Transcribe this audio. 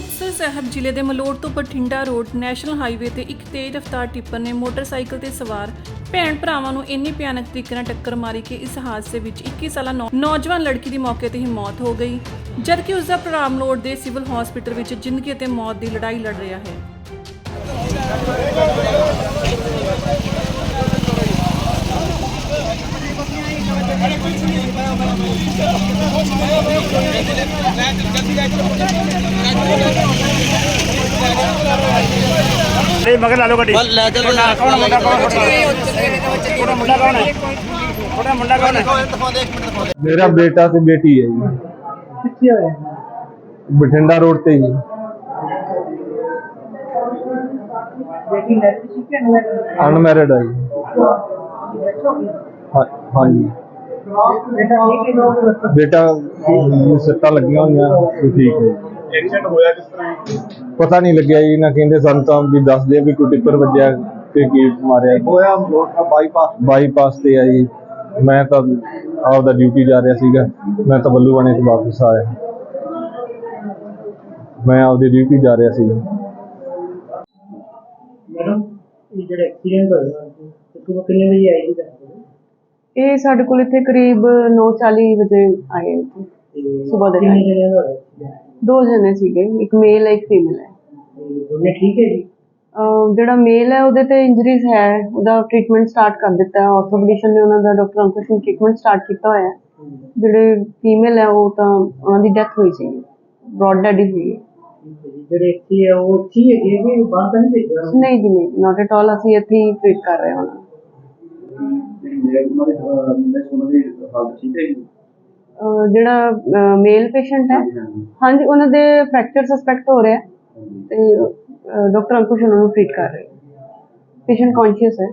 ਮੁਕਤਸਰ ਸਾਹਿਬ ਜ਼ਿਲ੍ਹੇ ਦੇ ਮਲੋੜ ਤੋਂ ਬਠਿੰਡਾ ਰੋਡ ਨੈਸ਼ਨਲ ਹਾਈਵੇ ਤੇ ਇੱਕ ਤੇਜ਼ ਰਫ਼ਤਾਰ ਟਿੱਪਰ ਨੇ ਮੋਟਰਸਾਈਕਲ ਤੇ ਸਵਾਰ ਭੈਣ ਭਰਾਵਾਂ ਨੂੰ ਇੰਨੀ ਭਿਆਨਕ ਤਰੀਕੇ ਨਾਲ ਟੱਕਰ ਮਾਰੀ ਕਿ ਇਸ ਹਾਦਸੇ ਵਿੱਚ 21 ਸਾਲਾ ਨੌਜਵਾਨ ਲੜਕੀ ਦੀ ਮੌਕੇ ਤੇ ਹੀ ਮੌਤ ਹੋ ਗਈ, ਜਦਕਿ ਉਸ ਦਾ ਭਰਾ ਮਲੋੜ ਦੇ ਸਿਵਲ ਹਸਪੀਟਲ ਵਿੱਚ ਜ਼ਿੰਦਗੀ ਅਤੇ ਮੌਤ ਦੀ ਲੜਾਈ ਲੜ ਰਿਹਾ ਹੈ। ਨਹੀਂ ਮਗਰ ਲਾ ਲਓ ਗੱਡੀ। ਬਸ ਲੈ ਚੱਲ। ਕੌਣ ਮੁੰਡਾ ਕੌਣ ਤੁਹਾਡਾ ਮੁੰਡਾ ਕੌਣ ਹੈ? ਤੁਹਾਡਾ ਮੁੰਡਾ ਕੌਣ ਹੈ? ਮੇਰਾ ਬੇਟਾ ਤੇ ਬੇਟੀ ਹੈ ਜੀ। ਕਿੱਥੇ ਹੋਇਆ ਬਠਿੰਡਾ ਰੋਡ ਤੇ ਜੀ। ਬੇਟੀ ਲੜਕੀ ਸੀ ਕਿ ਅਨਮੈਰਿਡ ਅਨਮੈਰਿਡ ਹੈ ਜੀ ਹਾਂ- ਐਕਸੀਡੈਂਟ ਹੋਇਆ ਕਿਸ ਤਰ੍ਹਾਂ? ਪਤਾ ਨਹੀਂ ਲੱਗਿਆ ਜੀ ਨਾ ਕਹਿੰਦੇ ਸਾਨੂੰ ਤਾਂ ਵੀ ਦੱਸਦੇ ਵੀ ਕੋਈ ਟਿੱਪਰ ਵੱਜਿਆ ਤੇ ਕੀ ਮਾਰਿਆ ਹੋਇਆ ਬਾਈਪਾਸ ਬਾਈਪਾਸ ਤੇ ਆ ਜੀ। ਮੈਂ ਤਾਂ ਆਪਦਾ ਡਿਊਟੀ ਜਾ ਰਿਹਾ ਸੀਗਾ ਮੈਂ ਤਾਂ ਬੱਲੂ ਬਣੇ ਤੋਂ ਵਾਪਸ ਆਇਆ। ਮੈਂ ਆਪਦੀ ਡਿਊਟੀ ਜਾ ਰਿਹਾ ਸੀਗਾ। ਮੈਡਮ ਇਹ ਜਿਹੜਾ ਐਕਸੀਡੈਂਟ ਹੋਇਆ ਤੇ ਤੁਹਾਨੂੰ ਕਿੰਨੇ ਵਜੇ ਆਈ ਸੀ ਦੱਸੋ ਇਹ ਸਾਡੇ ਕੋਲ ਇੱਥੇ ਕਰੀਬ 9:40 ਵਜੇ ਆਏ ਇੱਥੇ। ਸੁਬਾਹ ਦੇ ਕਿੰਨੇ। ਜਣੇ accident? ਦੋ ਜਣੇ ਸੀਗੇ ਇੱਕ ਮੇਲ ਹੈ ਇੱਕ ਫੀਮੇਲ ਹੈ। ਤੇ ਦੋਨੇ ਠੀਕ ਹੈ ਜੀ? ਅਹ ਜਿਹੜਾ ਮੇਲ ਹੈ ਉਹਦੇ ਤੇ ਇੰਜਰੀਜ਼ ਹੈ ਉਹਦਾ ਟ੍ਰੀਟਮੈਂਟ ਸਟਾਰਟ ਕਰ ਦਿੱਤਾ ਹੈ। ਆਰਥੋਪੈਡਿਸ਼ਨ ਨੇ ਉਹਨਾਂ ਦਾ ਡਾਕਟਰ ਅੰਕੁਸ਼ ਨੇ ਟ੍ਰੀਟਮੈਂਟ ਸਟਾਰਟ ਕੀਤਾ ਹੋਇਆ ਹੈ। ਜਿਹੜੇ ਫੀਮੇਲ ਹੈ ਉਹ ਤਾਂ ਉਹਨਾਂ ਦੀ ਡੈਥ ਹੋਈ ਸੀ। ਬ੍ਰੌਡ ਡੈਡ ਹੀ ਸੀ। ਠੀਕ ਹੈ ਜੀ। ਜਿਹੜੇ ਇੱਥੇ ਹੈ ਉਹ ਅੱਛੀ ਹੈਗੇ ਕਿ ਬਾਹਰ ਤਾਂ ਨਹੀਂ ਭੇਜਿਆ? ਉਹਨਾਂ ਨੂੰ? ਨਹੀਂ ਜੀ ਨਹੀਂ ਨਾਟ ਐਟ ਆਲ ਅਸੀਂ ਇੱਥੇ ਹੀ ਟ੍ਰੀਟ ਕਰ ਰਹੇ ਹਾਂ। ਉਹਨਾਂ ਨੂੰ ਅਹ ਜਿਹੜਾ ਮੇਲ ਪੇਸ਼ੈਂਟ ਹੈ ਹਾਂਜੀ ਉਹਨਾਂ ਦੇ ਫ੍ਰੈਕਚਰ ਸਸਪੈਕਟ ਹੋ ਰਿਹਾ ਤੇ ਡਾਕਟਰ ਅੰਕੁਸ਼ ਉਹਨਾਂ ਨੂੰ ਟ੍ਰੀਟ ਕਰ ਰਹੇ ਪੇਸ਼ੈਂਟ ਕੌਨਸ਼ੀਅਸ ਹੈ।